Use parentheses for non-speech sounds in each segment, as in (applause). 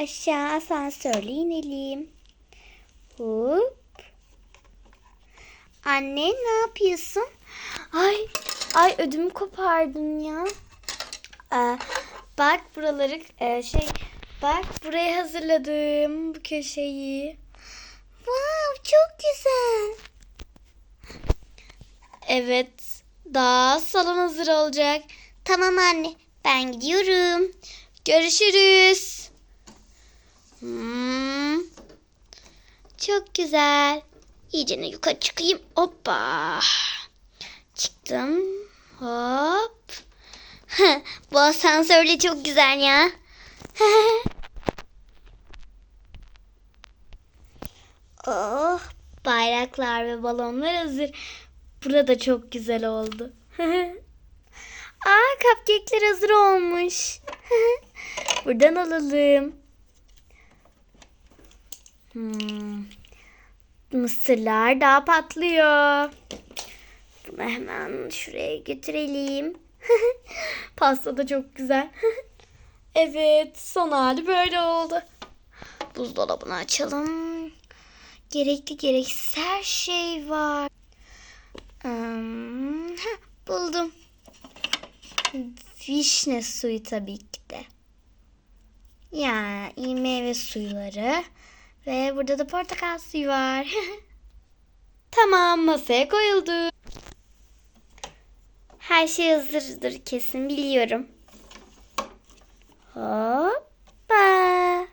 Aşağı asansörle inelim. Hop. Anne ne yapıyorsun? Ay, ay ödümü kopardın ya. Aa, bak buraları e, şey bak burayı hazırladım bu köşeyi. Wow çok güzel. Evet daha salon hazır olacak. Tamam anne ben gidiyorum. Görüşürüz. Hmm, çok güzel. İyice yukarı çıkayım. Hoppa. Çıktım. Hop. (laughs) Bu asansörle çok güzel ya. (laughs) oh, bayraklar ve balonlar hazır. Burada çok güzel oldu. (laughs) Aa, cupcake'ler hazır olmuş. Buradan alalım. Hmm. Mısırlar daha patlıyor. Bunu hemen şuraya götürelim. (laughs) Pasta da çok güzel. (laughs) evet, son hali böyle oldu. Buzdolabını açalım. Gerekli gereksiz her şey var. Hmm, buldum. Vişne suyu tabii ki de. Ya iyi meyve suyları. Ve burada da portakal suyu var. (laughs) tamam masaya koyuldu. Her şey hazırdır kesin biliyorum. Hoppa.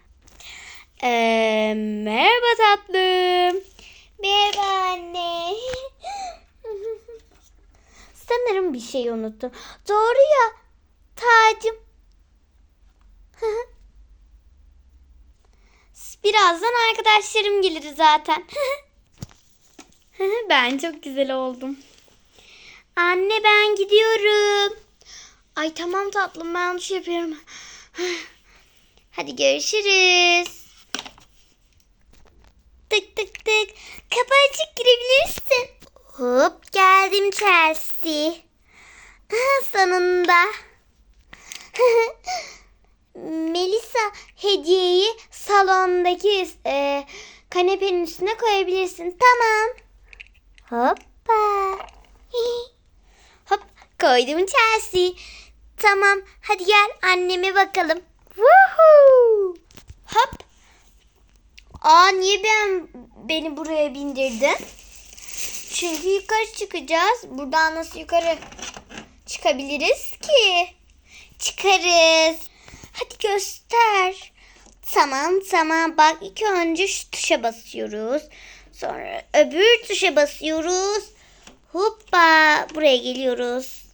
Ee, merhaba tatlım. Merhaba anne. (laughs) Sanırım bir şey unuttum. Doğru ya. Tacım. (laughs) Birazdan arkadaşlarım gelir zaten. (laughs) ben çok güzel oldum. Anne ben gidiyorum. Ay tamam tatlım ben duş yapıyorum. (sighs) Hadi görüşürüz. Tık tık tık. Kapı açık girebilirsin. Hop geldim Chelsea. (laughs) Sonunda. (laughs) Melisa hediyeyi salondaki e, kanepenin üstüne koyabilirsin. Tamam. Hoppa. (laughs) Hop koydum Chelsea. Tamam hadi gel anneme bakalım. Woohoo. Hop. Aa niye ben beni buraya bindirdin? Çünkü yukarı çıkacağız. Buradan nasıl yukarı çıkabiliriz ki? Çıkarız. Hadi göster. Tamam tamam bak ilk önce şu tuşa basıyoruz. Sonra öbür tuşa basıyoruz. Hoppa buraya geliyoruz.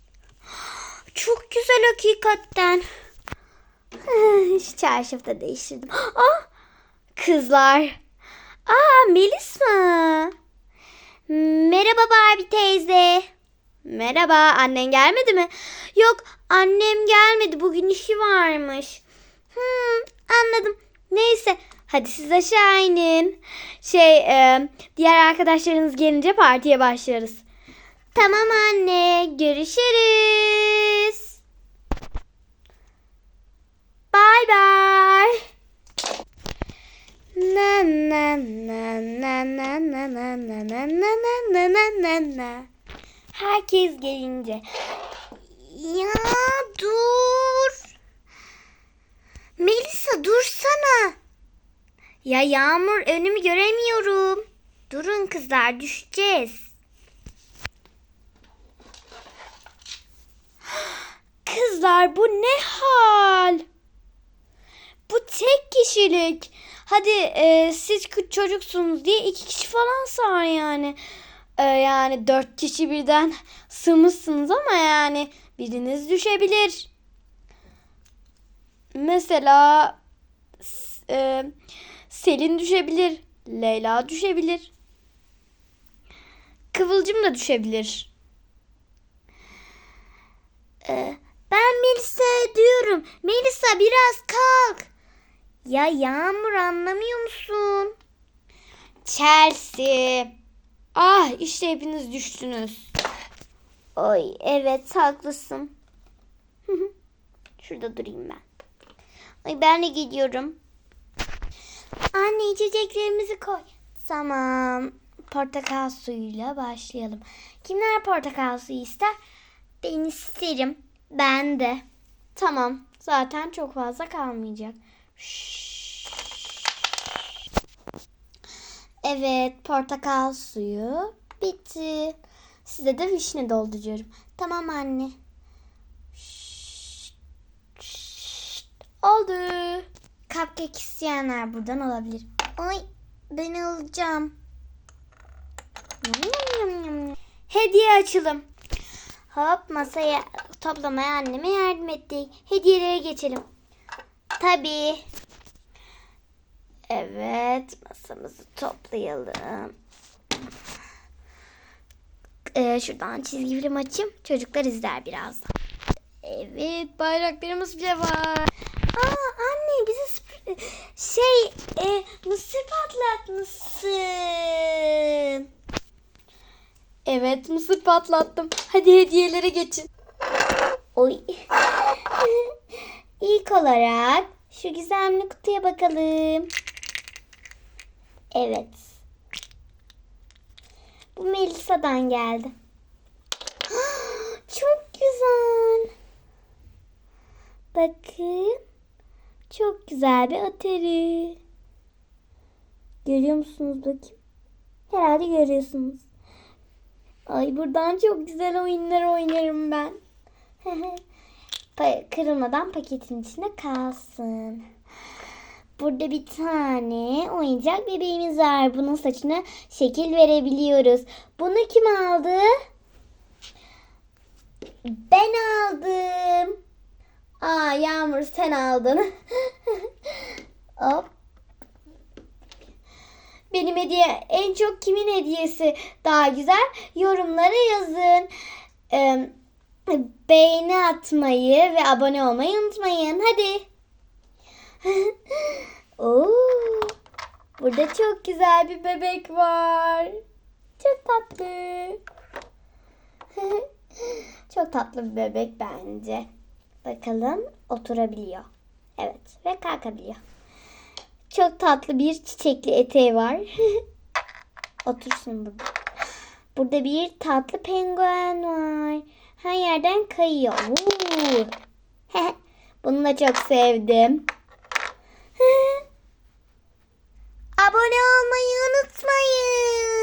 (gasps) Çok güzel hakikaten. (sighs) Şu çarşafı da değiştirdim. (gasps) Ah, kızlar. Aa Melisa. Merhaba Barbie teyze. Merhaba annen gelmedi mi? Yok annem gelmedi bugün işi varmış. Hmm, anladım. Neyse hadi siz aşağı inin. Şey e, diğer arkadaşlarınız gelince partiye başlarız. Tamam anne görüşürüz. Bye. Na na na na na na na na na na na na na na Herkes gelince. Ya dur. Melisa dursana. Ya Yağmur önümü göremiyorum. Durun kızlar düşeceğiz. Kızlar bu ne hal? Bu tek kişilik. Hadi e, siz çocuksunuz diye iki kişi falan sığar yani. E, yani dört kişi birden sığmışsınız ama yani biriniz düşebilir. Mesela e, Selin düşebilir. Leyla düşebilir. Kıvılcım da düşebilir. Ee, ben Melisa diyorum. Melisa biraz kalk. Ya Yağmur anlamıyor musun? Chelsea. Ah işte hepiniz düştünüz. Oy evet haklısın. (laughs) Şurada durayım ben. Ay ben de gidiyorum. Anne içeceklerimizi koy. Tamam. Portakal suyuyla başlayalım. Kimler portakal suyu ister? Ben isterim. Ben de. Tamam. Zaten çok fazla kalmayacak. Şşş. Evet, portakal suyu bitti. Size de vişne dolduruyorum. Tamam anne. Şşş. Şşş. Oldu. Cupcake isteyenler buradan alabilir. Ay ben alacağım. Hediye açılım. Hop masaya toplamaya anneme yardım ettik. Hediyelere geçelim. Tabii. Evet masamızı toplayalım. Ee, şuradan çizgi film açayım. Çocuklar izler birazdan. Evet bayraklarımız bile var. Aa anne bize şey e, mısır patlatmışsın. Evet mısır patlattım. Hadi hediyelere geçin. Oy. (laughs) İlk olarak şu gizemli kutuya bakalım. Evet. Bu Melisa'dan geldi. (gasps) Çok güzel. Bakın. Çok güzel bir atari. Görüyor musunuz bakayım? Herhalde görüyorsunuz. Ay buradan çok güzel oyunlar oynarım ben. (laughs) Kırılmadan paketin içinde kalsın. Burada bir tane oyuncak bebeğimiz var. Bunun saçına şekil verebiliyoruz. Bunu kim aldı? Ben aldım. Aa Yağmur sen aldın. (laughs) Hop. Benim hediye en çok kimin hediyesi daha güzel? Yorumlara yazın. Ee, beğeni atmayı ve abone olmayı unutmayın. Hadi. (laughs) Oo, burada çok güzel bir bebek var. Çok tatlı. (laughs) çok tatlı bir bebek bence. Bakalım oturabiliyor. Evet ve kalkabiliyor. Çok tatlı bir çiçekli eteği var. (laughs) Otursun burada. Burada bir tatlı penguen var. Her yerden kayıyor. Bunu da çok sevdim. あー、りょリョーマユーヌツマー